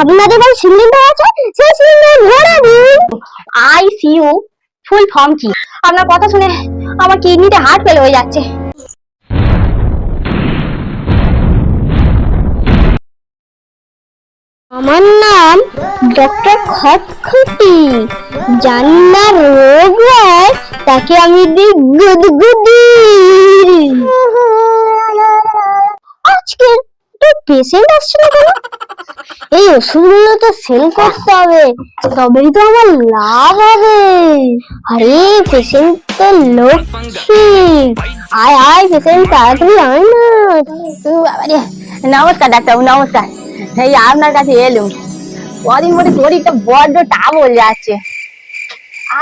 আপনাদের বাড়ি সিলিন্ডার আছে? সেই সিলিন্ডার ভরে দিন আইসিইউ ফুল ফর্ম কি আপনার কথা শুনে আমার কিডনিতে হার্ট ফেল হয়ে যাচ্ছে। আমার নাম ডক্টর খটখটি। জানি না রোগ হয়, তাকে আমি দিই গুদগুদি আজকে তো পেশেন্ট আসছে না কেন? এই ওষুধগুলো তো সেল করতে হবে। তবেই তো আমার লাভ হবে। আরে পেশেন্ট তো লক্ষ্মী। আয় আয় পেশেন্ট তাড়াতাড়ি আয় না। নমস্কার, ডাক্তারবাবু, নমস্কার। এই আপনার কাছে এলুম। কদিন মধ্যে শরীরটা বড্ড টাবল যাচ্ছে।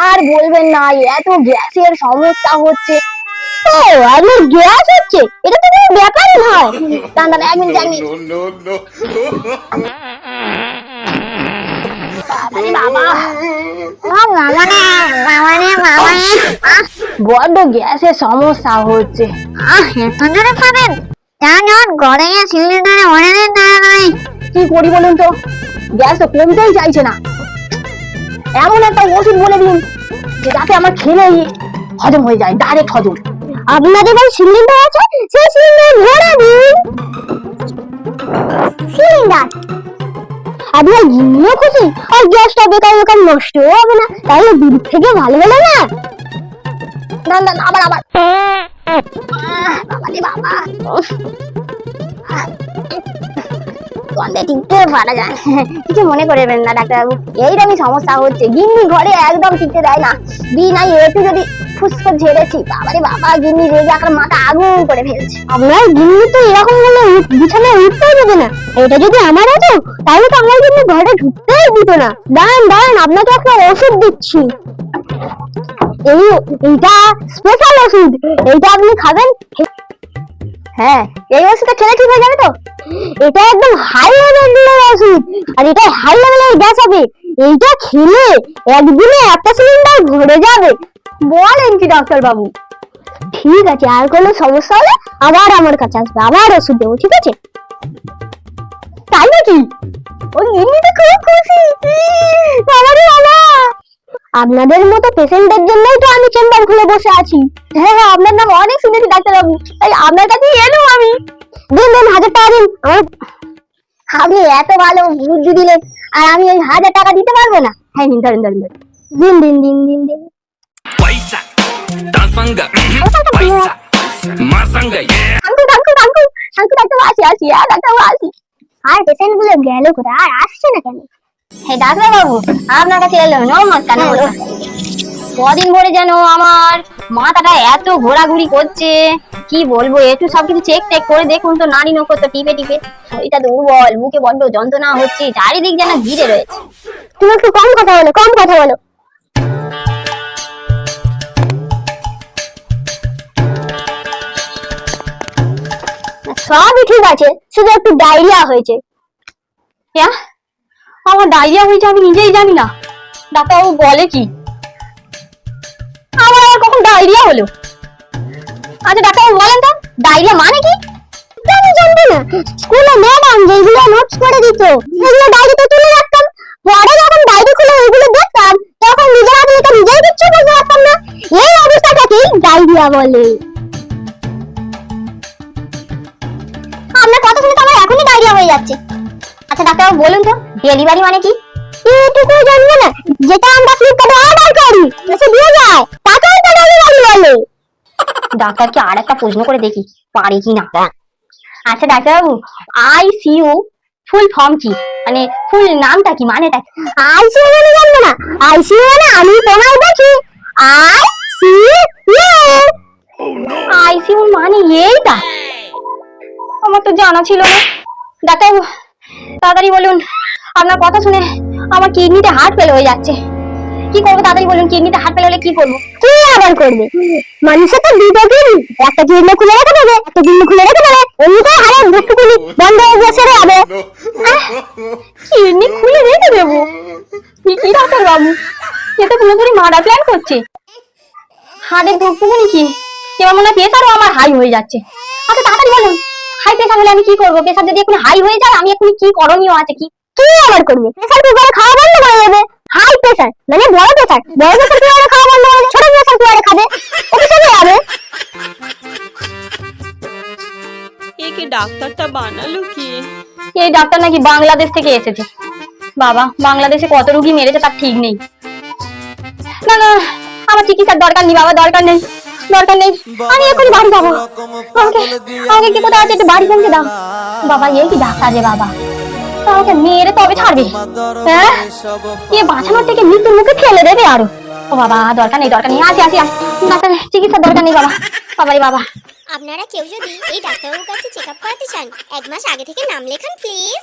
আর বলবেন না এত গ্যাসের সমস্যা হচ্ছে। ও আপনার গ্যাস হচ্ছে? এটা তো কোনো ব্যাপারই নয়। দাঁড়ান এক মিনিট এক মিনিট। no, no, no. বাবারে বাবা। বড্ড গ্যাসের সমস্যা হচ্ছে। আহ এত জোরে পাবেন? যান যান গিয়ে সিলিন্ডারে ভরে দিন কি করি বলুন তো? গ্যাস তো কমতেই চাইছে না। এমন একটা ওষুধ বলে দিন যে যাতে আমার খেলেই হজম হয়ে যায় ডাইরেক্ট হজম। আপনাদের বাড়ি সিলিন্ডার আছে? সেই সিলিন্ডার ভরে দিন। সিলিন্ডার? আপনার গিন্নিও খুশি? আর গ্যাসটা বেকার বেকার নষ্ট হবে না। তাহলে দূর থেকে ভালো হলো না না? না আবার আবার। বাবা বাবা। গন্ধে টিকতে পারা যায়। কিছু মনে করবেন না, ডাক্তারবাবু। এইরকমই সমস্যা হচ্ছে। গিন্নি ঘরে একদম টিকতে দেয় না। বিনা একটু যদি ফুসকো ঝেড়েছি, বাবারে বাবা, গিন্নি রেগে এখন মাথা আগুন করে ফেলছে। আপনার গিন্নি তো এরকম উঠ- বিছানায় উঠতেই দেবে না। এটা যদি আমার হতো তাহলে তো আমার গিন্নি ঘরে ঢুকতেই দিত না। দাঁড়ান দাঁড়ান, আপনাকে একটা ওষুধ দিচ্ছি। এই এইটা স্পেশাল ওষুধ। এইটা আপনি খাবেন? হ্যাঁ এই ওষুধটা খেলে ঠিক হয়ে যাবে তো? এটা একদম হাই লেভেলের ওষুধ আর এটা হাই লেভেলের গ্যাস হবে। এইটা খেলে একদিনে একটা সিলিন্ডার ভরে যাবে। বলেন কি ডাক্তার বাবু ঠিক আছে, আর কোনো সমস্যা হলে আবার আমার কাছে আসবে। আবার ওষুধ দেবো, ঠিক আছে? তাই নাকি? ওই গিন্নি তো খুব খুশি। বাবা! আপনাদের মতো পেশেন্টদের জন্যই তো আমি চেম্বার খুলে বসে আছি। হ্যাঁ হ্যাঁ আপনার নাম অনেক শুনেছি ডাক্তার বাবু। তাই আপনার কাছেই এলাম আমি। দিন দিন হাজার টাকা দিন। আমার আপনি এত ভালো বুদ্ধি দিলেন আর আমি ওই হাজার টাকা দিতে পারব না। হ্যাঁ নিন ধরেন ধরেন। দিন। দিন দিন দিন দিন। আসি আসি আসি। আর পেশেন্টগুলো গেল কোথায়? আর আসছে না কেন? হ্যাঁ ডাক্তার বাবু আপনার কাছে এলাম নমস্কার নমস্কার। কদিন ধরে যেন আমার মাথাটা এত ঘোরাঘুরি করছে। কি বলব একটু সবকিছু চেক টেক করে দেখুন তো নারী নক্ষত্র টিপে টিপে। শরীরটা দুর্বল বুকে বড্ড যন্ত্রণা হচ্ছে চারিদিক যেন ঘিরে রয়েছে। তুমি একটু কম কথা বলো কম কথা বলো। সবই ঠিক আছে শুধু একটু ডায়রিয়া হয়েছে। হ্যাঁ? আমার ডায়রিয়া হয়েছে, আমি নিজেই জানি না। ডাক্তারবাবু বলে কি? আমার আবার কখন ডায়রিয়া হলো? আচ্ছা ডাক্তারবাবু বলেন তো, ডায়রিয়া মানে কি? জানবে না? স্কুলে যেগুলো নোটস করে দিত তুলে পরে যখন ওইগুলো দেখতাম, তখন নিজেই না। এই বলে। আপনার কথা শুনে তো আমার এখনই ডায়রিয়া হয়ে যাচ্ছে। আচ্ছা ডাক্তারবাবু বলুন তো ডেলিভারি মানে কি? এটুকু জানবে না যেটা আমরা ফ্লিপকার্টে অর্ডার করি এসে দিয়ে যায় তাকেই তো ডেলিভারি বলে। ডাক্তারকে আর একটা প্রশ্ন করে দেখি পারি কি না? আচ্ছা ডাক্তারবাবু আইসিইউ ফুল ফর্ম কি? মানে ফুল নামটা কি মানেটা কি? আইসিইউ মানে জানবে না আই আইসিইউ মানে আমি তোমায় দেখি আই সি ইউ আইসিইউ মানে এইটা। আমার তো জানা ছিল না। ডাক্তারবাবু তাড়াতাড়ি বলুন আপনার কথা শুনে আমার কিডনিতে হার্ট ফেল হয়ে যাচ্ছে। কি করব তাড়াতাড়ি বলুন কিডনিতে হার্ট ফেল হলে কি করব? কি আবার করবে? মানুষের তো দুটো কিডনি একটা কিডনি খুলে রেখে দেবে একটা কিডনি খুলে রেখে দেবে এমনিতেই হাড়ের ভুটুকুনি বন্ধ হয়ে গিয়ে সেরে যাবে। কিডনি খুলে রেখে দেবো? কি ডাক্তার বাবু? এ তো পুরোপুরি মারা প্ল্যান করছে। হার্টের ধুকপুকুনি কি? এবার মনে হয় প্রেশারও আমার হাই হয়ে যাচ্ছে। আচ্ছা তাড়াতাড়ি বলুন। হাই প্রেসার হলে আমি কি করব? প্রেসার যদি এখন হাই হয়ে যায় আমি এখন কি করণীয় আছে? কি কি আবার করবে? প্রেসার কুকারে খাওয়া বন্ধ করে দেবে। হাই প্রেসার মানে বড় প্রেসার বড় প্রেসার কুকারে খাওয়া বন্ধ করে ছোট প্রেসার কুকারে খাবে? ওকে চলে যাবে এ কি ডাক্তারটা বানালো কি? এই ডাক্তার নাকি বাংলাদেশ থেকে এসেছে। বাবা বাংলাদেশে কত রুগী মেরেছে তার ঠিক নেই। না না আমার চিকিৎসার দরকার নেই বাবা দরকার নেই। দরকার নেই। আমি এখনই বাড়ি যাব। আমাকে আমাকে কি কোথাও আছে বাড়ি পৌঁছে দাও। বাবা এই কি ডাক্তার রে বাবা। আমাকে মেরে তবে ছাড়বে। হ্যাঁ? বাঁচানোর থেকে মৃত্যুর মুখে ফেলে দেবে আরও। ও বাবা, দরকার নেই দরকার নেই। আসি আসি। ডাক্তার, চিকিৎসার দরকার নেই বাবা। বাবারে বাবা। আপনারা কেউ যদি এই ডাক্তারবাবুর কাছে চেক আপ করাতে চান, এক মাস আগে থেকে নাম লেখান প্লিজ